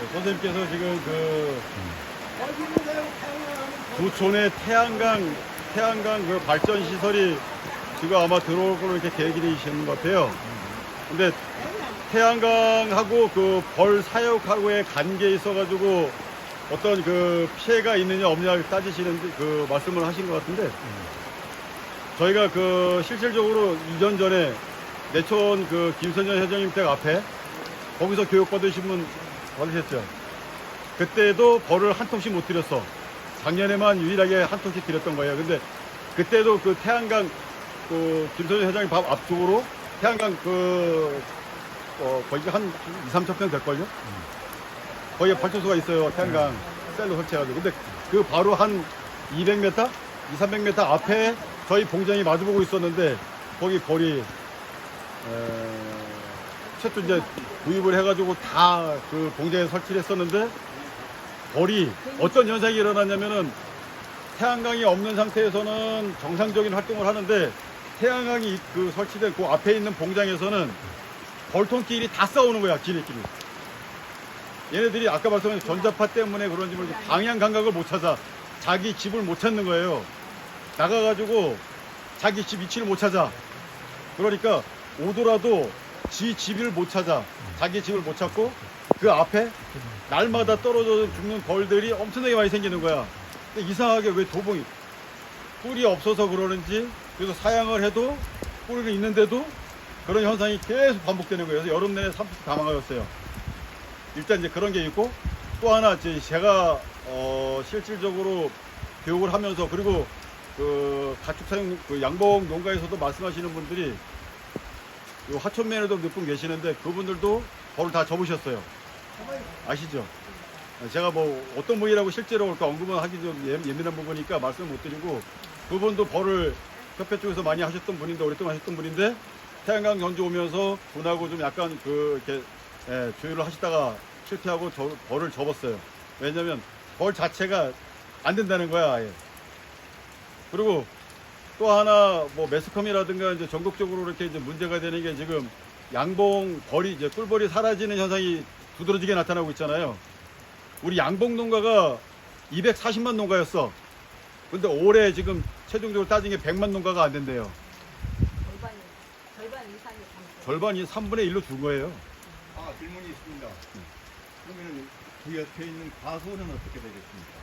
네, 선생님께서 지금 그 부촌의 태양광 태양광 그 발전 시설이 지금 아마 들어올 걸로 이렇게 계획이시는 것 같아요. 근데 태양광하고 그 벌 사육하고의 관계에 있어가지고 어떤 그 피해가 있느냐 없느냐 따지시는 그 말씀을 하신 것 같은데 저희가 그 실질적으로 이전 전에 내촌 그 김선현 회장님 댁 앞에 거기서 교육받으신 분 받으셨죠? 그때도 벌을 한 통씩 못 드렸어. 작년에만 유일하게 한 통씩 드렸던 거예요. 근데 그때도 그 태양광 그 김선현 회장님 밥 앞쪽으로 태양광 그 어, 거기가 한 2, 3천 평 될걸요? 거기에 발전소가 있어요. 태양광 셀로 설치해가지고. 근데 그 바로 한 200m? 2, 300m 앞에 저희 공장이 마주보고 있었는데 거기 벌이 에, 최초 이제 구입을 해가지고 다 그 공장에 설치를 했었는데 벌이 어떤 현상이 일어났냐면은 태양광이 없는 상태에서는 정상적인 활동을 하는데 태양광이 그 설치된 그 앞에 있는 공장에서는 벌통끼리 다 싸우는 거야 지네끼리. 얘네들이 아까 말씀하신 전자파 때문에 그런지 모르지 방향 감각을 못 찾아. 자기 집을 못 찾는 거예요. 나가가지고 자기 집 위치를 못 찾아. 그러니까 오더라도 지 집을 못 찾아 자기 집을 못 찾고 그 앞에 날마다 떨어져 죽는 벌들이 엄청나게 많이 생기는 거야 근데 이상하게 왜 도봉이 뿔이 없어서 그러는지 그래서 사양을 해도 뿔이 있는데도 그런 현상이 계속 반복되는 거예요. 그래서 여름 내내 30분 다 망가졌어요. 일단 이제 그런 게 있고 또 하나 이제 제가 어 실질적으로 교육을 하면서 그리고 그 가축 사육 그 양봉 농가에서도 말씀하시는 분들이 요 하천면에도 몇 분 계시는데 그분들도 벌을 다 접으셨어요. 아시죠? 제가 뭐 어떤 분이라고 실제로 그렇게 언급은 하기 좀 예- 예민한 부분이니까 말씀 못 드리고 그분도 벌을 협회 쪽에서 많이 하셨던 분인데 오랫동안 하셨던 분인데 태양광 견주 오면서 분하고 좀 약간 그 이렇게 예, 조율을 하시다가 실패하고 저, 벌을 접었어요. 왜냐면 벌 자체가 안 된다는 거야. 아예. 그리고 또 하나 뭐 매스컴이라든가 이제 전국적으로 이렇게 이제 문제가 되는 게 지금 양봉 벌이 이제 꿀벌이 사라지는 현상이 두드러지게 나타나고 있잖아요. 우리 양봉 농가가 240만 농가였어. 근데 올해 지금 최종적으로 따진 게 100만 농가가 안 된대요. 절반 절반 이상이 감소. 절반이 3분의 1로 준 거예요. 아, 질문이 있습니다. 그러면 그 옆에 있는 과소는 어떻게 되겠습니까?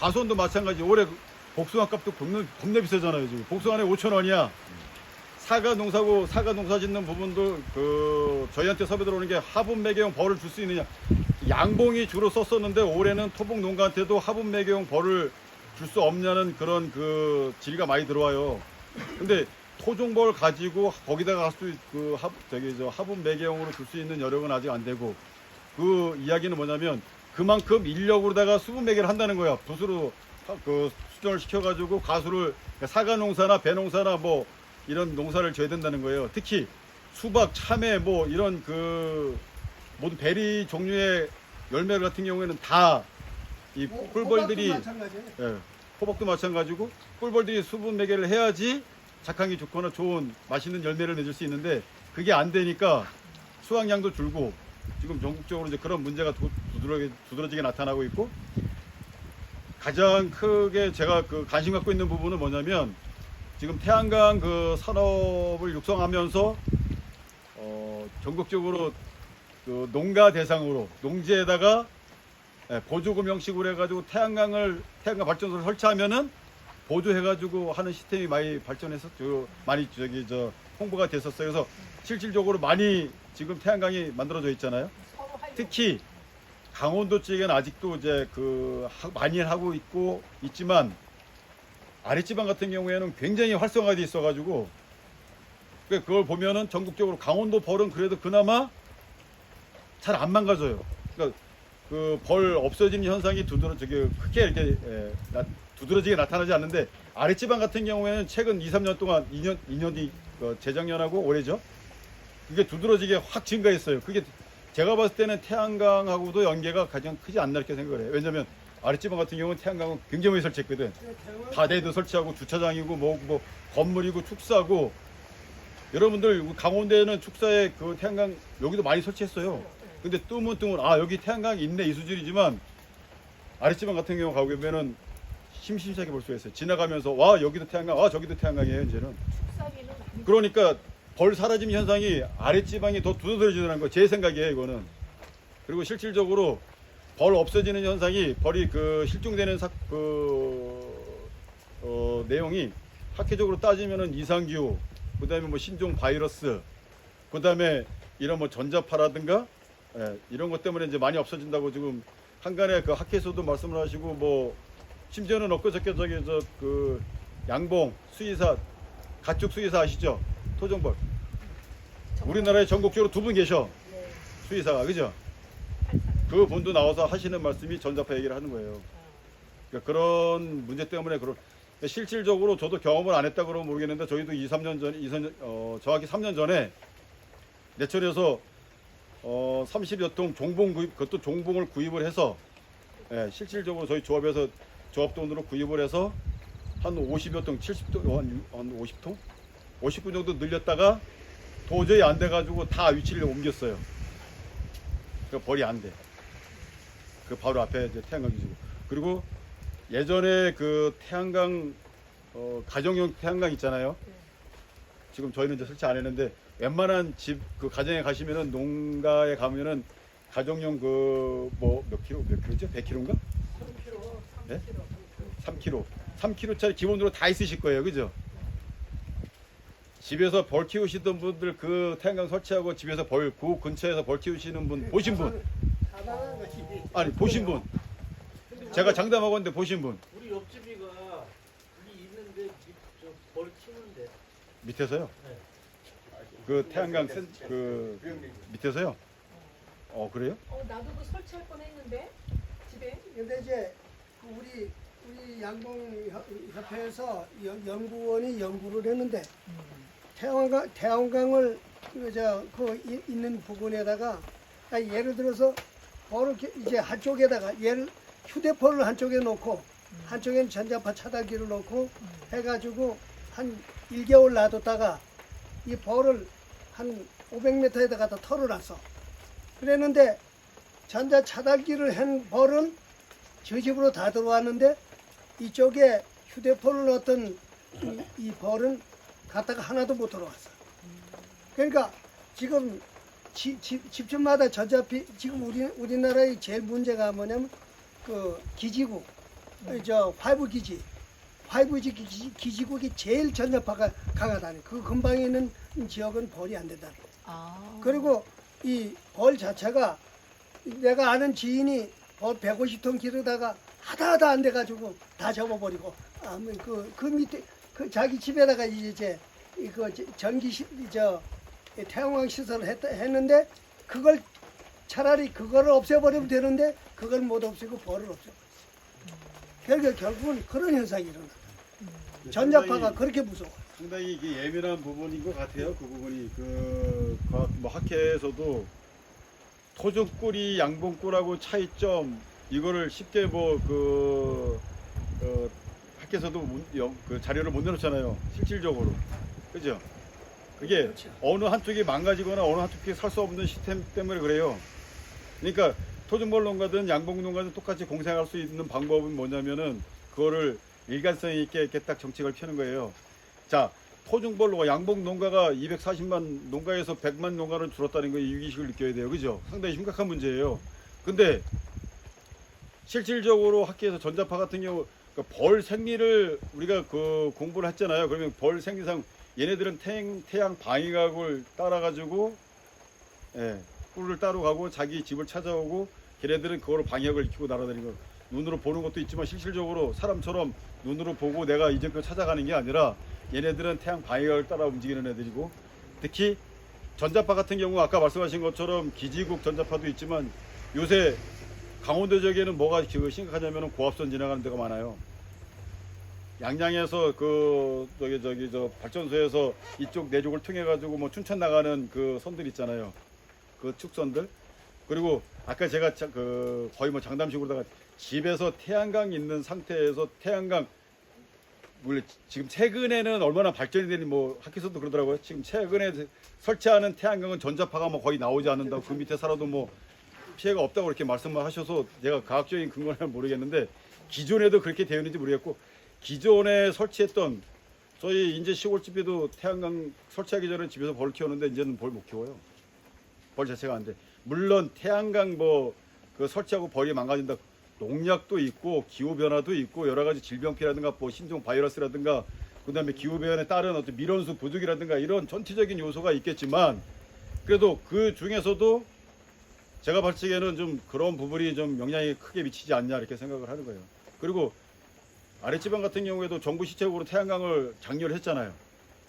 가수원도 마찬가지. 올해 복숭아 값도 겁나, 겁나 비싸잖아요. 지금 복숭아에 5천 원이야. 사과 농사고 사과 농사 짓는 부분도 그 저희한테 섭외 들어오는 게 화분 매개용 벌을 줄 수 있느냐. 양봉이 주로 썼었는데 올해는 토봉 농가한테도 화분 매개용 벌을 줄 수 없냐는 그런 그 질의가 많이 들어와요. 근데 토종벌 가지고 거기다가 할수그 저기 저 화분 매개용으로 줄 수 있는 여력은 아직 안 되고 그 이야기는 뭐냐면 그만큼 인력으로다가 수분 매개를 한다는 거야. 붓으로 하- 그 수정을 시켜가지고 가수를 그러니까 사과 농사나 배 농사나 뭐 이런 농사를 져야 된다는 거예요. 특히 수박, 참외 뭐 이런 그 모든 베리 종류의 열매 같은 경우에는 다 이 꿀벌들이. 예, 호박도 마찬가지고 꿀벌들이 수분 매개를 해야지 작황이 좋거나 좋은 맛있는 열매를 맺을 수 있는데 그게 안 되니까 수확량도 줄고 지금 전국적으로 이제 그런 문제가 두드러지게 나타나고 있고 가장 크게 제가 그 관심 갖고 있는 부분은 뭐냐면 지금 태양광 그 산업을 육성하면서 어, 전국적으로 그 농가 대상으로 농지에다가 예, 보조금 형식으로 해가지고 태양광을 태양광 발전소를 설치하면은 보조해가지고 하는 시스템이 많이 발전해서 저 많이 저기 저 홍보가 됐었어요. 그래서 실질적으로 많이 지금 태양광이 만들어져 있잖아요. 특히 강원도 쪽에는 아직도 이제 그 하- 많이 하고 있고 있지만 아랫지방 같은 경우에는 굉장히 활성화돼 있어가지고 그- 그걸 보면은 전국적으로 강원도 벌은 그래도 그나마 잘 안 망가져요. 그러니까 그 벌 없어지는 현상이 두드러 저기 크게 이렇게 예, 나- 두드러지게 나타나지 않는데 아랫지방 같은 경우에는 최근 2, 3년 동안 2년 2년이 그 재작년하고 올해죠. 그게 두드러지게 확 증가했어요. 그게 제가 봤을 때는 태양광하고도 연계가 가장 크지 않나 이렇게 생각을 해요. 왜냐면 아랫지방 같은 경우는 태양광은 굉장히 많이 설치했거든. 다대도 설치하고 주차장이고 뭐, 뭐 건물이고 축사고 여러분들 강원도에는 축사에 그 태양광 여기도 많이 설치했어요. 근데 뜨문뜨문 아 여기 태양광이 있네 이 수준이지만 아랫지방 같은 경우 가보면은 심심찮게 볼 수가 있어요. 지나가면서 와 여기도 태양광, 아 저기도 태양광이에요 이제는. 그러니까 벌 사라짐 현상이 아랫지방이 더 두드러지는 거 제 생각이에요 이거는. 그리고 실질적으로 벌 없어지는 현상이 벌이 그 실종되는 사, 그 어, 내용이 학회적으로 따지면은 이상기후, 그다음에 뭐 신종 바이러스, 그다음에 이런 뭐 전자파라든가 예, 이런 것 때문에 이제 많이 없어진다고 지금 한간에 그 학회에서도 말씀을 하시고 뭐 심지어는 엊그저께 저기 저 그 양봉 수의사 가축 수의사 아시죠? 토종벌 우리나라에 전국적으로 두 분 계셔 네. 수의사가 그죠? 그 분도 나와서 하시는 말씀이 전자파 얘기를 하는 거예요. 그러니까 그런 문제 때문에 그런 그러니까 실질적으로 저도 경험을 안 했다 그러면 모르겠는데 저희도 2, 3년 전, 2, 3년, 어, 정확히 3년 전에 내천에서 어, 30여 통 종봉 구입, 그것도 종봉을 구입을 해서 예, 실질적으로 저희 조합에서 조합 돈으로 구입을 해서 한 50여 통, 70통, 한, 한 50통? 50분 정도 늘렸다가 도저히 안 돼가지고 다 위치를 옮겼어요. 그 벌이 안 돼. 그 바로 앞에 이제 태양광 기지고 그리고 예전에 그 태양광 어, 가정용 태양광 있잖아요. 네. 지금 저희는 이제 설치 안 했는데 웬만한 집 그 가정에 가시면은 농가에 가면은 가정용 그 뭐 몇 킬로 몇 킬로죠? 100킬로인가? 3kg, 네? 3kg. 3kg. 3kg짜리 기본으로 다 있으실 거예요. 그죠? 집에서 벌 키우시던 분들 그 태양광 설치하고 집에서 벌, 그 근처에서 벌 키우시는 분 보신 분? 아니, 보신 분. 제가 장담하고 있는데 보신 분. 우리 옆집이가 여기 있는데 집- 저벌 키우는데 밑에서요? 네. 그 태양광 센, 그 밑에서요? 어, 그래요? 어, 나도 그 설치할 뻔했는데 집에. 근데 이제 그 우리 우리 양봉 협- 협회에서 연- 연구원이 연구를 했는데 태양광 태양광을 그저그 있는 부분에다가 아, 예를 들어서 이렇게 이제 한쪽에다가 얘를 휴대폰을 한쪽에 놓고 한쪽에는 전자파 차단기를 놓고 해가지고 한 1개월 놔뒀다가 이 벌을 한 500m에다 갖다 털어놨어. 그랬는데 전자 차단기를 한 벌은 저 집으로 다 들어왔는데 이쪽에 휴대폰을 넣었던 이, 이 벌은 갔다가 하나도 못 들어왔어. 그러니까 지금 지- 집, 집집마다 전자피 지금 우리 우리나라의 제일 문제가 뭐냐면 그 기지국 어, 저5 기지 5G 기지, 기지국이 제일 전자파가 강하다는 그 근방에 있는 지역은 벌이 안 된다는 거. 아. 그리고 이 벌 자체가 내가 아는 지인이 벌 150톤 기르다가 하다 하다 안 돼가지고 다 접어버리고 아무 그, 그 밑에 그 자기 집에다가 이제 이거 전기 시, 저 태양광 시설을 했, 했는데 그걸 차라리 그거를 없애버리면 되는데 그걸 못 없애고 벌을 없애버렸어. 결국 결국은 그런 현상이 일어나. 전자파가 그렇게 무서워. 상당히 이게 예민한 부분인 것 같아요. 그 부분이 그 과학 뭐 학회에서도 토종꿀이 양봉꿀하고 차이점 이거를 쉽게 뭐그 어, 문- 영- 그 자료를 못 내놓잖아요. 실질적으로 그죠? 그게 그렇죠. 어느 한쪽이 망가지거나 어느 한쪽이 살 수 없는 시스템 때문에 그래요. 그러니까 토종벌 농가든 양봉 농가든 똑같이 공생할 수 있는 방법은 뭐냐면은 그거를 일관성 있게 이렇게 딱 정책을 펴는 거예요. 자, 토종벌 농가, 양봉 농가가 240만 농가에서 100만 농가를 줄었다는 거에 위기식을 느껴야 돼요. 그죠? 상당히 심각한 문제예요. 근데 실질적으로 학계에서 전자파 같은 경우 그벌 생리를 우리가 그 공부를 했잖아요. 그러면 벌 생리상 얘네들은 태양, 태양 방위각을 따라가지고 예, 꿀을 따러 가고 자기 집을 찾아오고 걔네들은 그거로 방역을 익히고 날아다니는 거 눈으로 보는 것도 있지만 실질적으로 사람처럼 눈으로 보고 내가 이제껏 찾아가는 게 아니라 얘네들은 태양 방위각을 따라 움직이는 애들이고 특히 전자파 같은 경우 아까 말씀하신 것처럼 기지국 전자파도 있지만 요새 강원도 지역에는 뭐가 그 심각하냐면 고압선 지나가는 데가 많아요. 양양에서 그 저기 저기 저 발전소에서 이쪽 내족을 통해 가지고 뭐 춘천 나가는 그 선들 있잖아요. 그 축선들 그리고 아까 제가 자- 그 거의 뭐 장담식으로다가 집에서 태양광 있는 상태에서 태양광 원래 지금 최근에는 얼마나 발전이 되니 뭐 학교에서도 그러더라고요. 지금 최근에 설치하는 태양광은 전자파가 뭐 거의 나오지 않는다고 그 밑에 살아도 뭐 피해가 없다고 이렇게 말씀을 하셔서 제가 과학적인 근거는 모르겠는데 기존에도 그렇게 되어 있는지 모르겠고 기존에 설치했던 저희 인제 시골집에도 태양광 설치하기 전에 집에서 벌 키웠는데 이제는 벌 못 키워요. 벌 자체가 안 돼. 물론 태양광 뭐 그 설치하고 벌이 망가진다. 농약도 있고 기후 변화도 있고 여러 가지 질병 피라든가 뭐 신종 바이러스라든가 그다음에 기후 변화에 따른 어떤 밀원수 부족이라든가 이런 전체적인 요소가 있겠지만 그래도 그 중에서도 제가 봤을 좀 그런 부분이 좀 영향이 크게 미치지 않냐 이렇게 생각을 하는 거예요. 그리고 아랫지방 같은 경우에도 정부 시책으로 태양광을 장려했잖아요.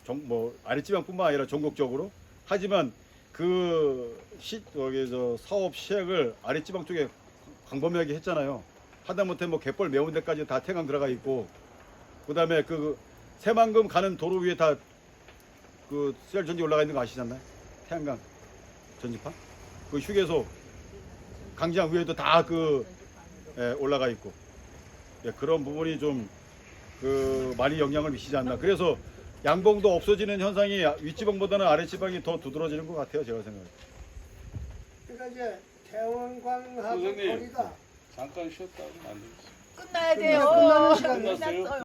정, 뭐 아랫지방뿐만 아니라 전국적으로. 하지만 그 시, 저기 저 사업 시행을 아랫지방 쪽에 광범위하게 했잖아요. 하다못해 뭐 갯벌 매운 데까지 다 태양 들어가 있고, 그 다음에 그 새만금 가는 도로 위에 다 그 셀 전지 올라가 있는 거 아시잖아요. 태양광 전지파. 그 휴게소 강장 위에도 다 그 올라가 있고 예, 그런 부분이 좀 그 많이 영향을 미치지 않나. 그래서 양봉도 없어지는 현상이 윗지방보다는 아랫지방이 더 두드러지는 것 같아요. 제가 생각에. 그러니까 이제 태양광하고 선생님. 거리가 잠깐 쉬었다 하면 안 되겠어요. 끝나야 돼요. 끝나는. 끝났어요.